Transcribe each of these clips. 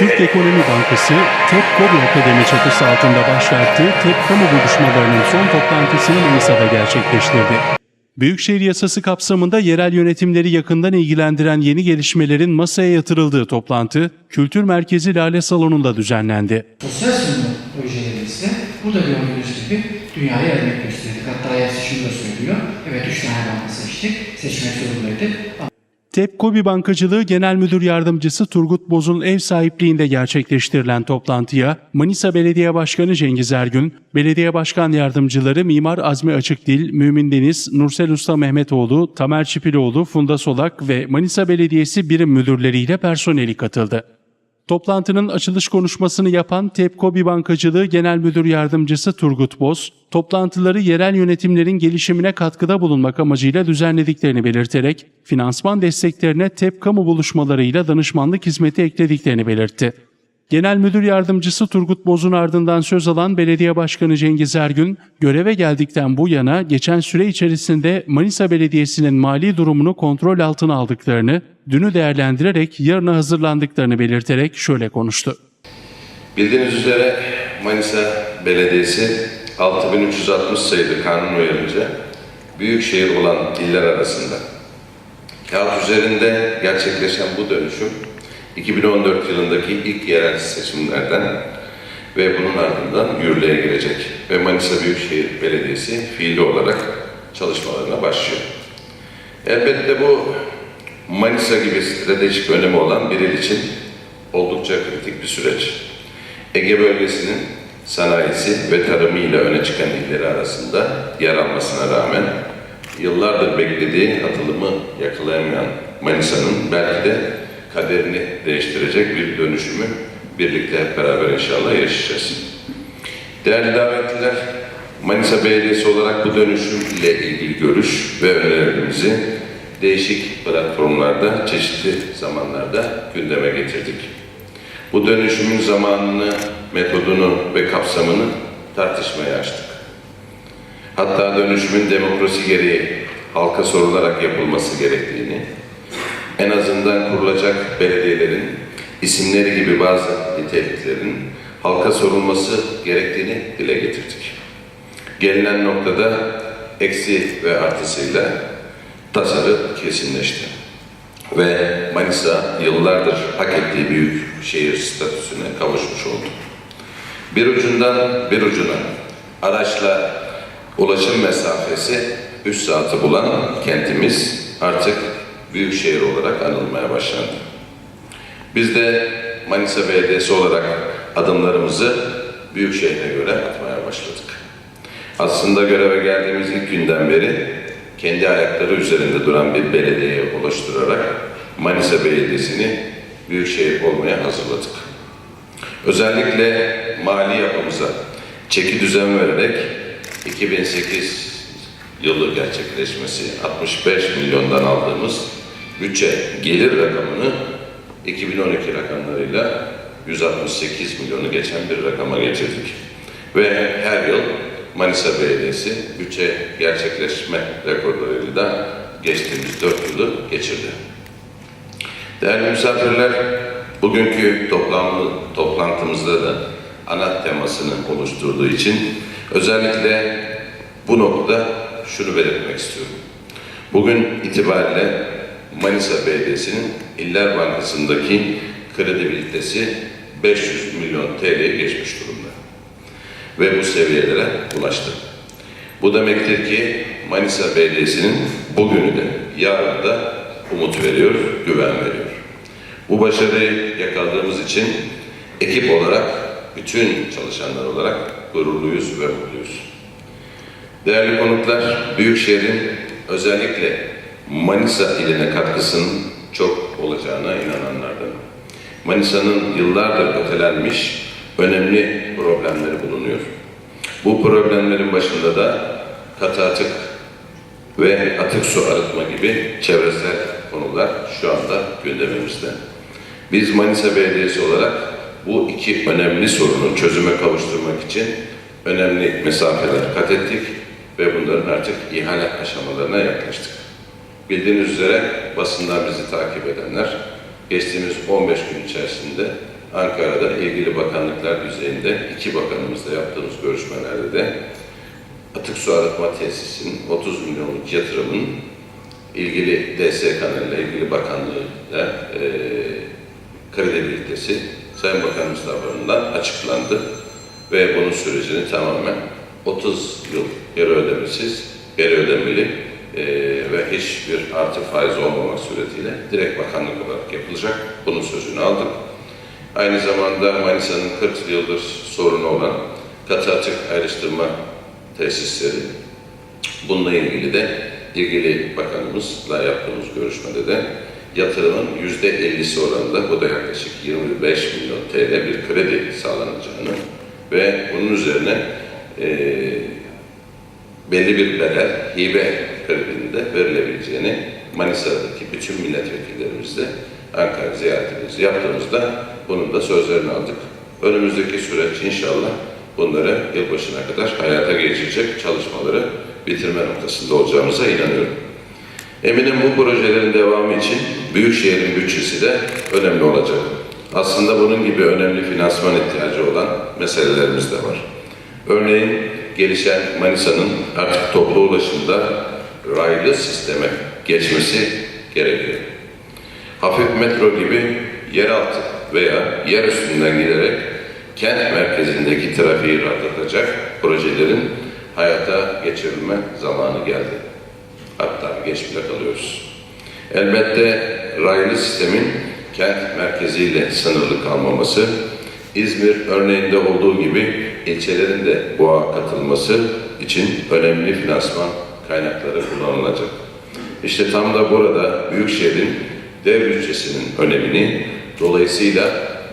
Türk Ekonomi Bankası, TEP Kobi Akademi çatısı altında başlattığı TEP Kamu Buluşmalarının son toplantısını Manisa'da gerçekleştirdi. Büyükşehir Yasası kapsamında yerel yönetimleri yakından ilgilendiren yeni gelişmelerin masaya yatırıldığı toplantı, Kültür Merkezi Lale Salonu'nda düzenlendi. Sosyal sunum projelerimizde burada gördüğünüz gibi dünyaya örnek gösterdik. Hatta Ayası şunu da söylüyor. Evet üç tane banka seçtik. Seçmek zorundaydık. TEP Kobi Bankacılığı Genel Müdür Yardımcısı Turgut Boz'un ev sahipliğinde gerçekleştirilen toplantıya Manisa Belediye Başkanı Cengiz Ergün, Belediye Başkan Yardımcıları Mimar Azmi Açıkdil, Mümin Deniz, Nursel Usta Mehmetoğlu, Tamer Çipiloğlu, Funda Solak ve Manisa Belediyesi birim müdürleriyle personeli katıldı. Toplantının açılış konuşmasını yapan Tepkobi Bankacılığı Genel Müdür Yardımcısı Turgut Boz, toplantıları yerel yönetimlerin gelişimine katkıda bulunmak amacıyla düzenlediklerini belirterek, finansman desteklerine TEP kamu buluşmalarıyla danışmanlık hizmeti eklediklerini belirtti. Genel Müdür Yardımcısı Turgut Boz'un ardından söz alan Belediye Başkanı Cengiz Ergün, göreve geldikten bu yana geçen süre içerisinde Manisa Belediyesi'nin mali durumunu kontrol altına aldıklarını, dünü değerlendirerek yarına hazırlandıklarını belirterek şöyle konuştu. Bildiğiniz üzere Manisa Belediyesi 6360 sayılı kanun uyarınca büyük şehir olan iller arasında kağıt üzerinde gerçekleşen bu dönüşüm 2014 yılındaki ilk yerel seçimlerden ve bunun ardından yürürlüğe girecek ve Manisa Büyükşehir Belediyesi fiili olarak çalışmalarına başlıyor. Elbette bu Manisa gibi stratejik önemi olan bir il için oldukça kritik bir süreç. Ege bölgesinin sanayisi ve tarımıyla öne çıkan illeri arasında yer almasına rağmen yıllardır beklediği atılımı yakalayamayan Manisa'nın belki de kaderini değiştirecek bir dönüşümü birlikte hep beraber inşallah yaşayacağız. Değerli davetliler, Manisa Belediyesi olarak bu dönüşüm ile ilgili görüş ve önerilerimizi değişik platformlarda, çeşitli zamanlarda gündeme getirdik. Bu dönüşümün zamanını, metodunu ve kapsamını tartışmaya açtık. Hatta dönüşümün demokrasi gereği halka sorularak yapılması gerektiğini, en azından kurulacak belediyelerin isimleri gibi bazı niteliklerin halka sorulması gerektiğini dile getirdik. Gelinen noktada eksi ve artısıyla tasarı kesinleşti. Ve Manisa yıllardır hak ettiği büyük şehir statüsüne kavuşmuş oldu. Bir ucundan bir ucuna araçla ulaşım mesafesi 3 saati bulan kentimiz artık büyük şehir olarak anılmaya başlandı. Biz de Manisa Belediyesi olarak adımlarımızı büyük şehre göre atmaya başladık. Aslında göreve geldiğimiz ilk günden beri kendi ayakları üzerinde duran bir belediyeye oluşturarak Manisa Belediyesi'ni büyükşehir olmaya hazırladık. Özellikle mali yapımıza çeki düzen vererek 2008 yılı gerçekleşmesi 65 milyondan aldığımız bütçe gelir rakamını 2012 rakamlarıyla 168 milyonu geçen bir rakama getirdik. Ve her yıl Manisa Belediyesi bütçe gerçekleşme rekorlarıyla da geçtiğimiz 4 yılı geçirdi. Değerli misafirler, bugünkü toplamlı, toplantımızda da ana temasını oluşturduğu için özellikle bu noktada şunu belirtmek istiyorum. Bugün itibariyle Manisa Belediyesi'nin İller Bankası'ndaki kredibilitesi 500 milyon TL'ye geçmiş durumda. Ve bu seviyelere ulaştı. Bu demektir ki Manisa Belediyesi'nin bugünü de yarın da umut veriyor, güven veriyor. Bu başarıyı yakaladığımız için ekip olarak, bütün çalışanlar olarak gururluyuz ve mutluyuz. Değerli konuklar, Büyükşehir'in özellikle Manisa iline katkısının çok olacağına inananlardan. Manisa'nın yıllardır ötelenmiş önemli problemleri bulunuyor. Bu problemlerin başında da katı atık ve atık su arıtma gibi çevresel konular şu anda gündemimizde. Biz Manisa Belediyesi olarak bu iki önemli sorunu çözüme kavuşturmak için önemli mesafeler kat ettik ve bunların artık ihale aşamalarına yaklaştık. Bildiğiniz üzere basından bizi takip edenler geçtiğimiz 15 gün içerisinde Ankara'da ilgili bakanlıklar düzeyinde iki bakanımızla yaptığımız görüşmelerde de atık su arıtma tesisinin 30 milyonluk yatırımın ilgili DS kanalıyla ilgili bakanlığıyla e, kredibilitesi Sayın Bakanımız tarafından açıklandı ve bunun sürecini tamamen 30 yıl geri ödemesiz, geri ödemeli e, ve hiçbir artı faiz olmamak suretiyle direkt bakanlık olarak yapılacak. Bunun sözünü aldık. Aynı zamanda Manisa'nın 40 yıldır sorunu olan katı atık ayrıştırma tesisleri Bununla ilgili de ilgili bakanımızla yaptığımız görüşmede de yatırımın yüzde 50'si oranında bu da yaklaşık 25 milyon TL bir kredi sağlanacağını ve bunun üzerine eee belli bir bedel hibe kredinde verilebileceğini Manisa'daki bütün milletvekillerimizle Ankara ziyaretimizi yaptığımızda bunun da sözlerini aldık. Önümüzdeki süreç inşallah bunları yılbaşına kadar hayata geçirecek çalışmaları bitirme noktasında olacağımıza inanıyorum. Eminim bu projelerin devamı için Büyükşehir'in bütçesi de önemli olacak. Aslında bunun gibi önemli finansman ihtiyacı olan meselelerimiz de var. Örneğin gelişen Manisa'nın artık toplu ulaşımda raylı sisteme geçmesi gerekiyor. Hafif metro gibi yeraltı veya yer üstünden giderek kent merkezindeki trafiği rahatlatacak projelerin hayata geçirilme zamanı geldi. Hatta geç bile kalıyoruz. Elbette raylı sistemin kent merkeziyle sınırlı kalmaması, İzmir örneğinde olduğu gibi ilçelerin de boğa katılması için önemli finansman kaynakları kullanılacak. İşte tam da burada Büyükşehir'in dev bütçesinin önemini, dolayısıyla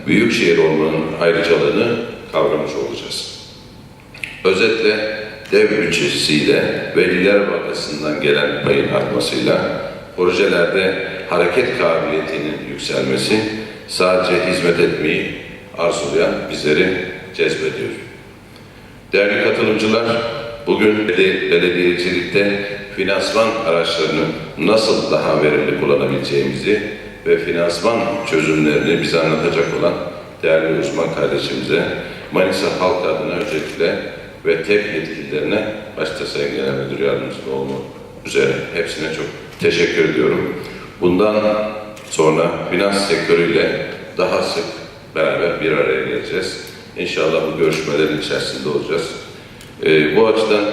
Büyükşehir olmanın ayrıcalığını kavramış olacağız. Özetle dev bütçesiyle Veliler Bankası'ndan gelen payın artmasıyla projelerde hareket kabiliyetinin yükselmesi sadece hizmet etmeyi arzulayan bizleri cezbediyor. Değerli katılımcılar, bugün bel- belediyecilikte finansman araçlarını nasıl daha verimli kullanabileceğimizi ve finansman çözümlerini bize anlatacak olan değerli uzman kardeşimize Manisa halk adına öncelikle ve TEP yetkililerine başta Sayın Genel Müdür Yardımcısı olmak üzere hepsine çok teşekkür ediyorum. Bundan sonra finans sektörüyle daha sık beraber bir araya geleceğiz. İnşallah bu görüşmelerin içerisinde olacağız. Ee, bu açıdan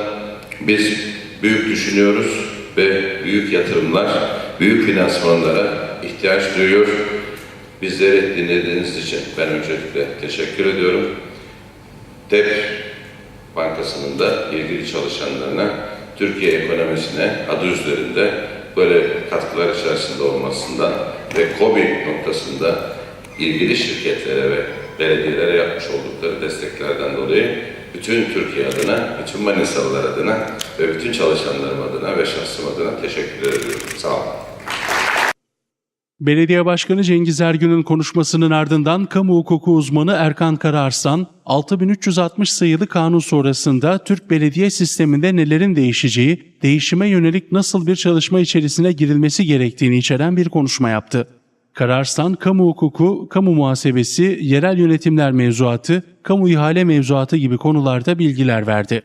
biz büyük düşünüyoruz ve büyük yatırımlar, büyük finansmanlara ihtiyaç duyuyor. Bizleri dinlediğiniz için ben öncelikle teşekkür ediyorum. TEP Bankası'nın da ilgili çalışanlarına Türkiye ekonomisine adı üzerinde böyle katkılar içerisinde olmasından ve KOBİ noktasında ilgili şirketlere ve belediyelere yapmış oldukları desteklerden dolayı bütün Türkiye adına, bütün Manisalılar adına ve bütün çalışanlarım adına ve şahsım adına teşekkür ediyorum. Sağ olun. Belediye Başkanı Cengiz Ergün'ün konuşmasının ardından kamu hukuku uzmanı Erkan Kararslan, 6360 sayılı kanun sonrasında Türk belediye sisteminde nelerin değişeceği, değişime yönelik nasıl bir çalışma içerisine girilmesi gerektiğini içeren bir konuşma yaptı. Kararslan, kamu hukuku, kamu muhasebesi, yerel yönetimler mevzuatı, kamu ihale mevzuatı gibi konularda bilgiler verdi.